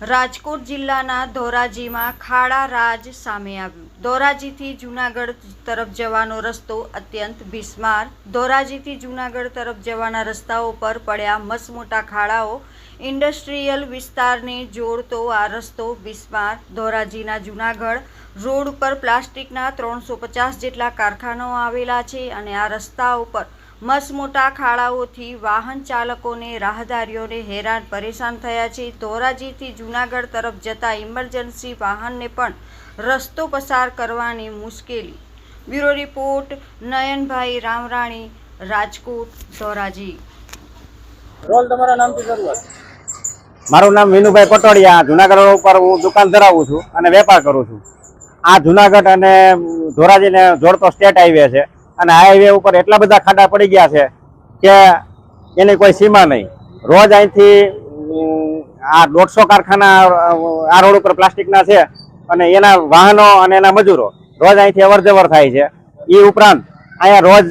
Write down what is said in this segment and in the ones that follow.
રાજકોટ જિલ્લાના ધોરાજીમાં ખાડા રાજ સામે આવ્યું. ધોરાજીથી જૂનાગઢ તરફ જવાનો રસ્તો અત્યંત બિસ્માર. ધોરાજીથી જૂનાગઢ તરફ જવાના રસ્તાઓ પર પડ્યા મસમોટા ખાડાઓ. ઇન્ડસ્ટ્રીયલ વિસ્તારને જોડતો આ રસ્તો બિસ્માર. ધોરાજીના જૂનાગઢ રોડ ઉપર પ્લાસ્ટિકના ત્રણસો પચાસ જેટલા કારખાનાઓ આવેલા છે અને આ રસ્તા ઉપર મસમોટા ખાડાઓથી વાહન ચાલકોને રાહદારીઓને હેરાન પરેશાન થયા છે. ધોરાજીથી જૂનાગઢ તરફ જતા ઇમરજન્સી વાહનને પણ રસ્તો પસાર કરવાની મુશ્કેલી. Bureau report Nayanbhai Ramrani Rajkot Dhoraji. Role તમારા નામથી શરૂઆત. મારું નામ વિનુભાઈ પટોડિયા જુનાગઢ રોડ ઉપર હું દુકાન ધરાવું છું અને વેપાર કરું છું. આ જુનાગઢ અને ધોરાજીને જોડતો સ્ટેટ હાઈવે છે. અને હાઈવે ઉપર એટલા બધા ખાડા પડી ગયા છે કે એની કોઈ સીમા નહીં. રોજ અહીંથી આ દોઢસો કારખાના આ રોડ ઉપર પ્લાસ્ટિકના છે અને એના વાહનો અને એના મજૂરો રોજ અહીંથી અવર જવર થાય છે. એ ઉપરાંત અહીંયા રોજ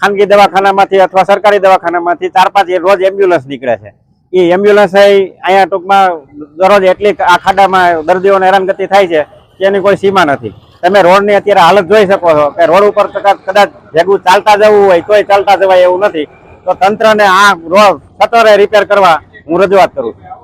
ખાનગી દવાખાનામાંથી અથવા સરકારી દવાખાનામાંથી ચાર પાંચ રોજ એમ્બ્યુલન્સ નીકળે છે. એ એમ્બ્યુલન્સ અહીંયા ટૂંકમાં દરરોજ એટલી આ ખાડામાં દર્દીઓને હેરાનગતિ થાય છે કે એની કોઈ સીમા નથી. તમે રોડની અત્યારે હાલત જોઈ શકો છો કે રોડ ઉપર કદાચ કદાચ ભેગું ચાલતા જવું હોય, તોય ચાલતા જવાય એવું નથી. તો તંત્રને આ રોડ સત્વરે રિપેર કરવા હું રજૂઆત કરું છું.